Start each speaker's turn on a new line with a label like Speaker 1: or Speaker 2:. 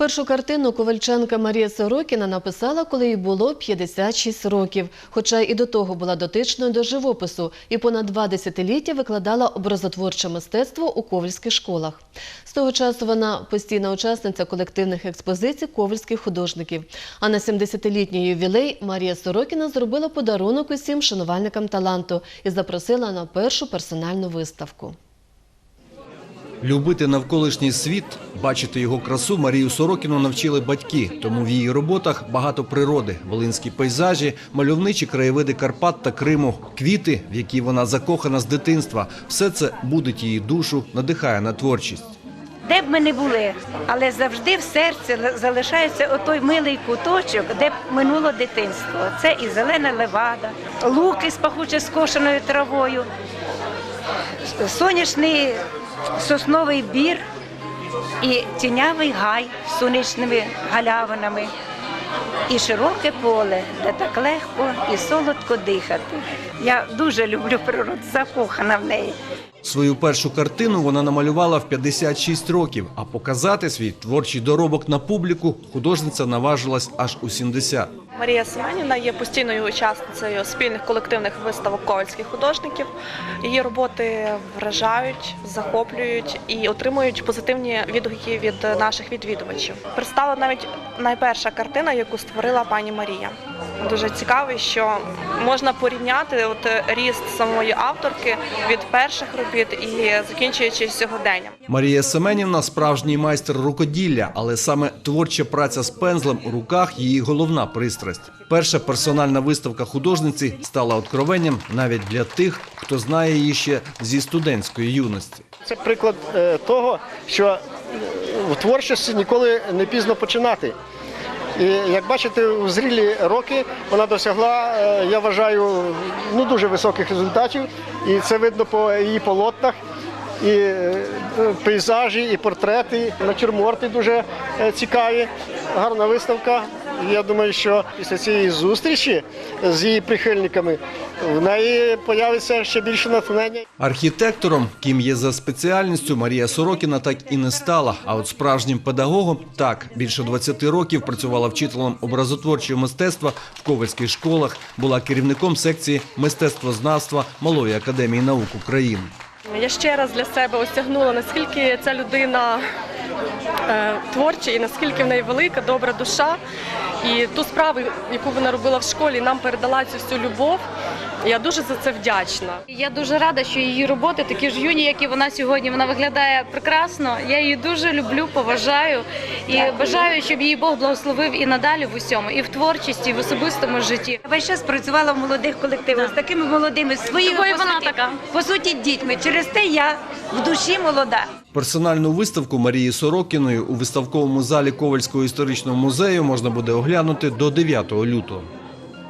Speaker 1: Першу картину Ковальченка Марія Сорокіна написала, коли їй було 56 років, хоча і до того була дотичною до живопису і понад два десятиліття викладала образотворче мистецтво у ковальських школах. З того часу вона постійна учасниця колективних експозицій ковальських художників. А на 70-літній ювілей Марія Сорокіна зробила подарунок усім шанувальникам таланту і запросила на першу персональну виставку.
Speaker 2: Любити навколишній світ, бачити його красу Марію Сорокіну навчили батьки, тому в її роботах багато природи, волинські пейзажі, мальовничі краєвиди Карпат та Криму, квіти, в які вона закохана з дитинства. Все це будить її душу, надихає на творчість.
Speaker 3: Де б ми не були, але завжди в серці залишається отой милий куточок, де б минуло дитинство. Це і зелена левада, луки з пахуче скошеною травою, сонячний сосновий бір і тінявий гай з сонячними галявинами. І широке поле, де так легко і солодко дихати. Я дуже люблю природу, закохана в неї.
Speaker 2: Свою першу картину вона намалювала в 56 років, а показати свій творчий доробок на публіку художниця наважилась аж у 70.
Speaker 4: Марія Семенівна є постійною учасницею спільних колективних виставок ковальських художників. Її роботи вражають, захоплюють і отримують позитивні відгуки від наших відвідувачів. Представила навіть найперша картина, яку створила пані Марія. Дуже цікаво, що можна порівняти от ріст самої авторки від перших робіт і закінчуючи сьогоденням.
Speaker 2: Марія Семенівна справжній майстер рукоділля, але саме творча праця з пензлем у руках її головна пристрасть. Перша персональна виставка художниці стала откровенням навіть для тих, хто знає її ще зі студентської юності.
Speaker 5: Це приклад е, того, що е, в творчості ніколи не пізно починати. І як бачите, у зрілі роки вона досягла, е, я вважаю, ну дуже високих результатів. І це видно по її полотнах. І е, пейзажі, і портрети, натюрморти дуже е, цікаві. Гарна виставка. Я думаю, що після цієї зустрічі з її прихильниками в неї появиться ще більше натхнення.
Speaker 2: Архітектором, ким є за спеціальністю, Марія Сорокіна так і не стала. А от справжнім педагогом так більше 20 років працювала вчителем образотворчого мистецтва в ковальських школах, була керівником секції мистецтвознавства Малої академії наук України.
Speaker 4: Я ще раз для себе осягнула, наскільки ця людина е, творча і наскільки в неї велика, добра душа. І ту справу, яку вона робила в школі, нам передала цю всю любов. Я дуже за це вдячна.
Speaker 6: Я дуже рада, що її роботи такі ж юні, як і вона сьогодні. Вона виглядає прекрасно. Я її дуже люблю, поважаю і бажаю, щоб її Бог благословив і надалі в усьому, і в творчості, і в особистому житті.
Speaker 3: Весь час працювала в молодих колективах з такими молодими своїми
Speaker 6: Такою
Speaker 3: по
Speaker 6: вона
Speaker 3: суті,
Speaker 6: така.
Speaker 3: по суті дітьми. Через те я в душі молода.
Speaker 2: Персональну виставку Марії Сорокіної у виставковому залі Ковальського історичного музею можна буде оглянути до 9 лютого.